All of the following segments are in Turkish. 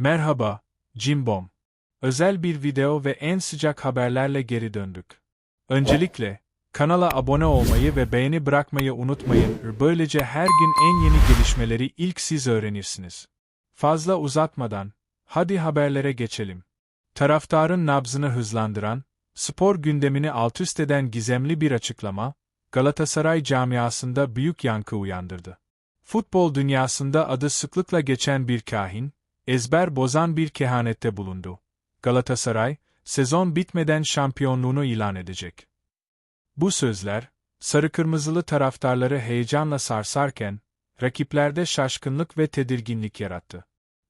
Merhaba, Cimbom. Özel bir video ve en sıcak haberlerle geri döndük. Öncelikle, kanala abone olmayı ve beğeni bırakmayı unutmayın. Böylece her gün en yeni gelişmeleri ilk siz öğrenirsiniz. Fazla uzatmadan, hadi haberlere geçelim. Taraftarın nabzını hızlandıran, spor gündemini altüst eden gizemli bir açıklama, Galatasaray camiasında büyük yankı uyandırdı. Futbol dünyasında adı sıklıkla geçen bir kahin, ezber bozan bir kehanette bulundu. Galatasaray, sezon bitmeden şampiyonluğunu ilan edecek. Bu sözler, sarı kırmızılı taraftarları heyecanla sarsarken, rakiplerde şaşkınlık ve tedirginlik yarattı.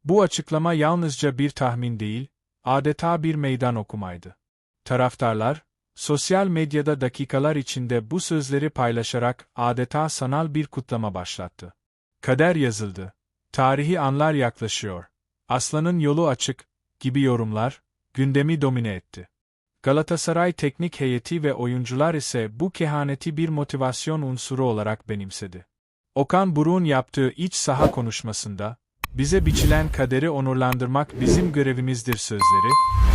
Bu açıklama yalnızca bir tahmin değil, adeta bir meydan okumaydı. Taraftarlar, sosyal medyada dakikalar içinde bu sözleri paylaşarak adeta sanal bir kutlama başlattı. Kader yazıldı. Tarihi anlar yaklaşıyor. Aslanın yolu açık gibi yorumlar gündemi domine etti. Galatasaray teknik heyeti ve oyuncular ise bu kehaneti bir motivasyon unsuru olarak benimsedi. Okan Buruk'un yaptığı iç saha konuşmasında, bize biçilen kaderi onurlandırmak bizim görevimizdir sözleri,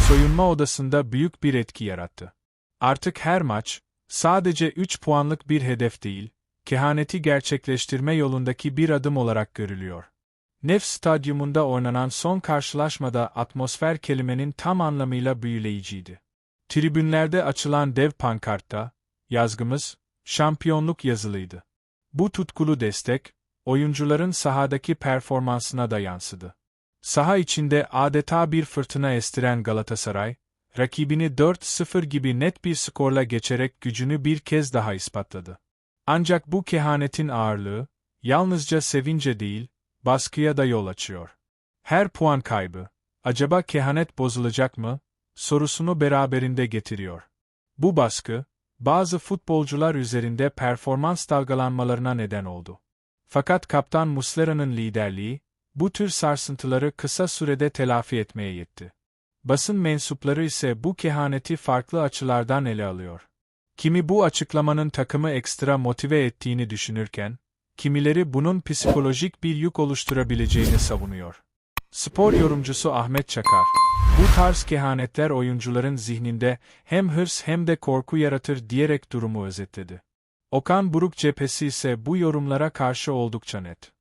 soyunma odasında büyük bir etki yarattı. Artık her maç, sadece 3 puanlık bir hedef değil, kehaneti gerçekleştirme yolundaki bir adım olarak görülüyor. Nef Stadyumunda oynanan son karşılaşmada atmosfer kelimenin tam anlamıyla büyüleyiciydi. Tribünlerde açılan dev pankartta, yazgımız, şampiyonluk yazılıydı. Bu tutkulu destek, oyuncuların sahadaki performansına da yansıdı. Saha içinde adeta bir fırtına estiren Galatasaray, rakibini 4-0 gibi net bir skorla geçerek gücünü bir kez daha ispatladı. Ancak bu kehanetin ağırlığı, yalnızca sevince değil, baskıya da yol açıyor. Her puan kaybı, acaba kehanet bozulacak mı, sorusunu beraberinde getiriyor. Bu baskı, bazı futbolcular üzerinde performans dalgalanmalarına neden oldu. Fakat Kaptan Muslera'nın liderliği, bu tür sarsıntıları kısa sürede telafi etmeye yetti. Basın mensupları ise bu kehaneti farklı açılardan ele alıyor. Kimi bu açıklamanın takımı ekstra motive ettiğini düşünürken, kimileri bunun psikolojik bir yük oluşturabileceğini savunuyor. Spor yorumcusu Ahmet Çakar, bu tarz kehanetler oyuncuların zihninde hem hırs hem de korku yaratır diyerek durumu özetledi. Okan Buruk cephesi ise bu yorumlara karşı oldukça net.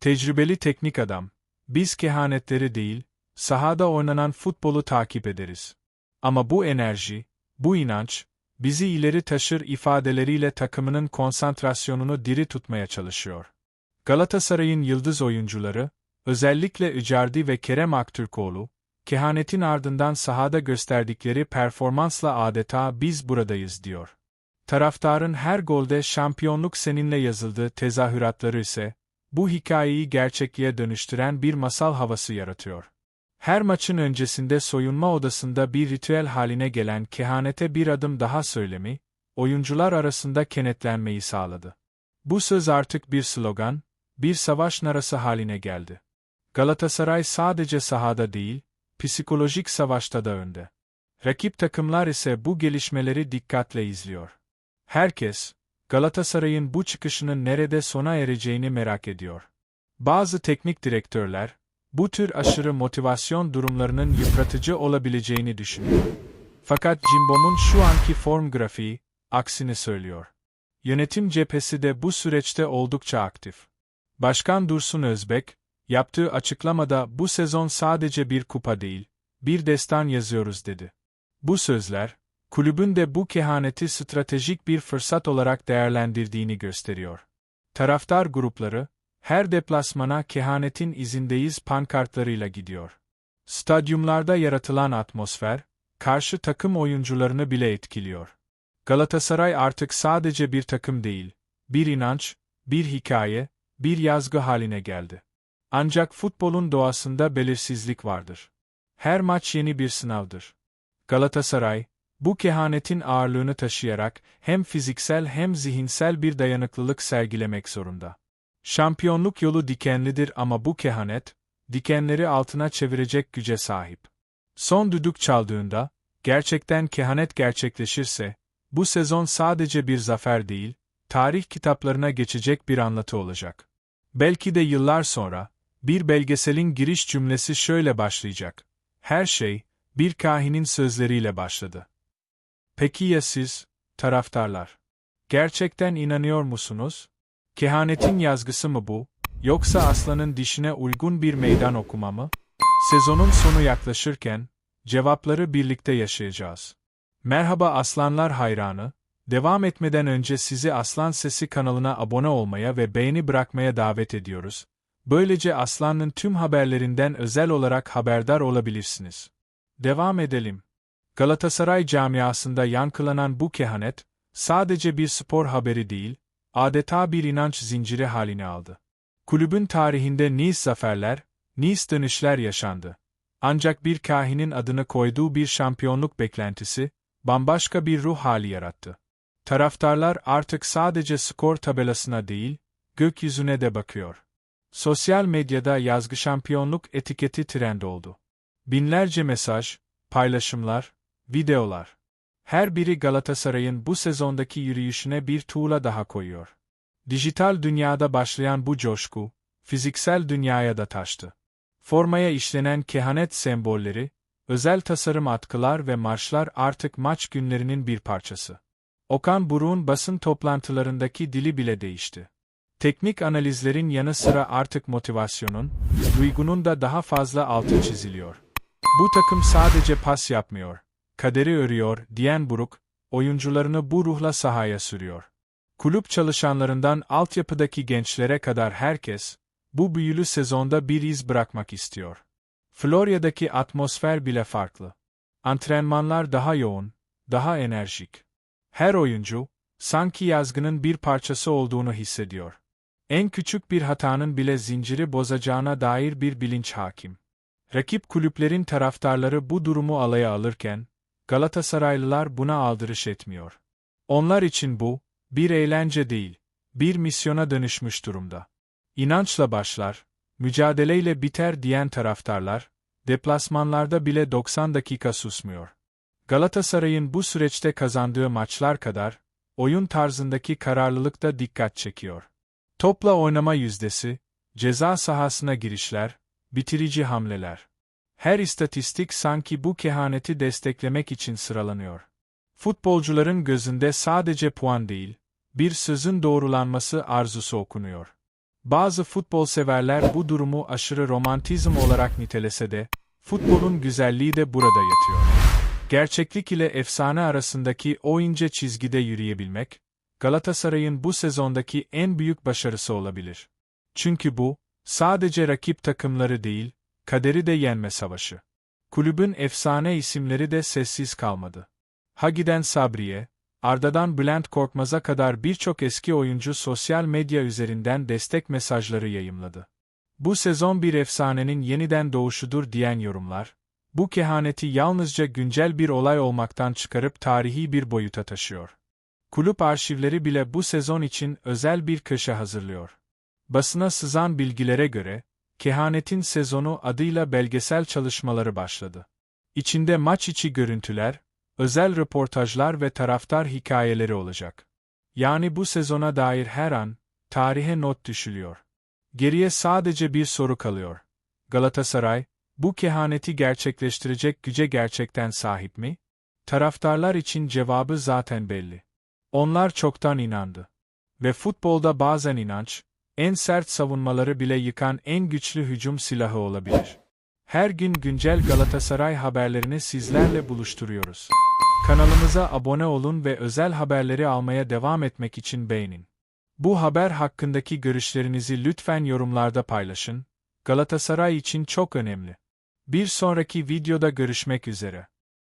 Tecrübeli teknik adam, biz kehanetleri değil, sahada oynanan futbolu takip ederiz. Ama bu enerji, bu inanç, bizi ileri taşır ifadeleriyle takımının konsantrasyonunu diri tutmaya çalışıyor. Galatasaray'ın yıldız oyuncuları, özellikle Icardi ve Kerem Aktürkoğlu, kehanetin ardından sahada gösterdikleri performansla adeta biz buradayız diyor. Taraftarın her golde şampiyonluk seninle yazıldığı tezahüratları ise, bu hikayeyi gerçekliğe dönüştüren bir masal havası yaratıyor. Her maçın öncesinde soyunma odasında bir ritüel haline gelen kehanete bir adım daha söylemi, oyuncular arasında kenetlenmeyi sağladı. Bu söz artık bir slogan, bir savaş narası haline geldi. Galatasaray sadece sahada değil, psikolojik savaşta da önde. Rakip takımlar ise bu gelişmeleri dikkatle izliyor. Herkes, Galatasaray'ın bu çıkışının nerede sona ereceğini merak ediyor. Bazı teknik direktörler, bu tür aşırı motivasyon durumlarının yıpratıcı olabileceğini düşünüyor. Fakat Cimbom'un şu anki form grafiği, aksini söylüyor. Yönetim cephesi de bu süreçte oldukça aktif. Başkan Dursun Özbek, yaptığı açıklamada bu sezon sadece bir kupa değil, bir destan yazıyoruz dedi. Bu sözler, kulübün de bu kehaneti stratejik bir fırsat olarak değerlendirdiğini gösteriyor. Taraftar grupları, her deplasmana kehanetin izindeyiz pankartlarıyla gidiyor. Stadyumlarda yaratılan atmosfer, karşı takım oyuncularını bile etkiliyor. Galatasaray artık sadece bir takım değil, bir inanç, bir hikaye, bir yazgı haline geldi. Ancak futbolun doğasında belirsizlik vardır. Her maç yeni bir sınavdır. Galatasaray, bu kehanetin ağırlığını taşıyarak hem fiziksel hem zihinsel bir dayanıklılık sergilemek zorunda. Şampiyonluk yolu dikenlidir ama bu kehanet, dikenleri altına çevirecek güce sahip. Son düdük çaldığında, gerçekten kehanet gerçekleşirse, bu sezon sadece bir zafer değil, tarih kitaplarına geçecek bir anlatı olacak. Belki de yıllar sonra, Bir belgeselin giriş cümlesi şöyle başlayacak. Her şey, bir kahinin sözleriyle başladı. Peki ya siz, taraftarlar? Gerçekten inanıyor musunuz? Kehanetin yazgısı mı bu, yoksa aslanın dişine uygun bir meydan okuma mı? Sezonun sonu yaklaşırken, cevapları birlikte yaşayacağız. Merhaba aslanlar hayranı, devam etmeden önce sizi Aslan Sesi kanalına abone olmaya ve beğeni bırakmaya davet ediyoruz. Böylece Aslan'ın tüm haberlerinden özel olarak haberdar olabilirsiniz. Devam edelim. Galatasaray camiasında yankılanan bu kehanet, sadece bir spor haberi değil, adeta bir inanç zinciri halini aldı. Kulübün tarihinde Nice zaferler, Nice dönüşler yaşandı. Ancak bir kahinin adını koyduğu bir şampiyonluk beklentisi, bambaşka bir ruh hali yarattı. Taraftarlar artık sadece skor tabelasına değil, gökyüzüne de bakıyor. Sosyal medyada yazgı şampiyonluk etiketi trend oldu. Binlerce mesaj, paylaşımlar, videolar. Her biri Galatasaray'ın bu sezondaki yürüyüşüne bir tuğla daha koyuyor. Dijital dünyada başlayan bu coşku, fiziksel dünyaya da taştı. Formaya işlenen kehanet sembolleri, özel tasarım atkılar ve marşlar artık maç günlerinin bir parçası. Okan Buruk'un basın toplantılarındaki dili bile değişti. Teknik analizlerin yanı sıra artık motivasyonun, duygunun da daha fazla altı çiziliyor. Bu takım sadece pas yapmıyor, kaderi örüyor diyen Buruk, oyuncularını bu ruhla sahaya sürüyor. Kulüp çalışanlarından altyapıdaki gençlere kadar herkes, bu büyülü sezonda bir iz bırakmak istiyor. Florya'daki atmosfer bile farklı. Antrenmanlar daha yoğun, daha enerjik. Her oyuncu, sanki yazgının bir parçası olduğunu hissediyor. En küçük bir hatanın bile zinciri bozacağına dair bir bilinç hakim. Rakip kulüplerin taraftarları bu durumu alaya alırken, Galatasaraylılar buna aldırış etmiyor. Onlar için bu, bir eğlence değil, bir misyona dönüşmüş durumda. İnançla başlar, mücadeleyle biter diyen taraftarlar, deplasmanlarda bile 90 dakika susmuyor. Galatasaray'ın bu süreçte kazandığı maçlar kadar, oyun tarzındaki kararlılık da dikkat çekiyor. Topla oynama yüzdesi, ceza sahasına girişler, bitirici hamleler. Her istatistik sanki bu kehaneti desteklemek için sıralanıyor. Futbolcuların gözünde sadece puan değil, bir sözün doğrulanması arzusu okunuyor. Bazı futbol severler bu durumu aşırı romantizm olarak nitelese de, futbolun güzelliği de burada yatıyor. Gerçeklik ile efsane arasındaki o ince çizgide yürüyebilmek, Galatasaray'ın bu sezondaki en büyük başarısı olabilir. Çünkü bu, sadece rakip takımları değil, kaderi de yenme savaşı. Kulübün efsane isimleri de sessiz kalmadı. Hagi'den Sabriye, Arda'dan Bülent Korkmaz'a kadar birçok eski oyuncu sosyal medya üzerinden destek mesajları yayımladı. Bu sezon bir efsanenin yeniden doğuşudur diyen yorumlar, bu kehaneti yalnızca güncel bir olay olmaktan çıkarıp tarihi bir boyuta taşıyor. Kulüp arşivleri bile bu sezon için özel bir köşe hazırlıyor. Basına sızan bilgilere göre, Kehanetin sezonu adıyla belgesel çalışmaları başladı. İçinde maç içi görüntüler, özel röportajlar ve taraftar hikayeleri olacak. Yani bu sezona dair her an, tarihe not düşülüyor. Geriye sadece bir soru kalıyor. Galatasaray, bu kehaneti gerçekleştirecek güce gerçekten sahip mi? Taraftarlar için cevabı zaten belli. Onlar çoktan inandı. Ve futbolda bazen inanç, en sert savunmaları bile yıkan en güçlü hücum silahı olabilir. Her gün güncel Galatasaray haberlerini sizlerle buluşturuyoruz. Kanalımıza abone olun ve özel haberleri almaya devam etmek için beğenin. Bu haber hakkındaki görüşlerinizi lütfen yorumlarda paylaşın. Galatasaray için çok önemli. Bir sonraki videoda görüşmek üzere.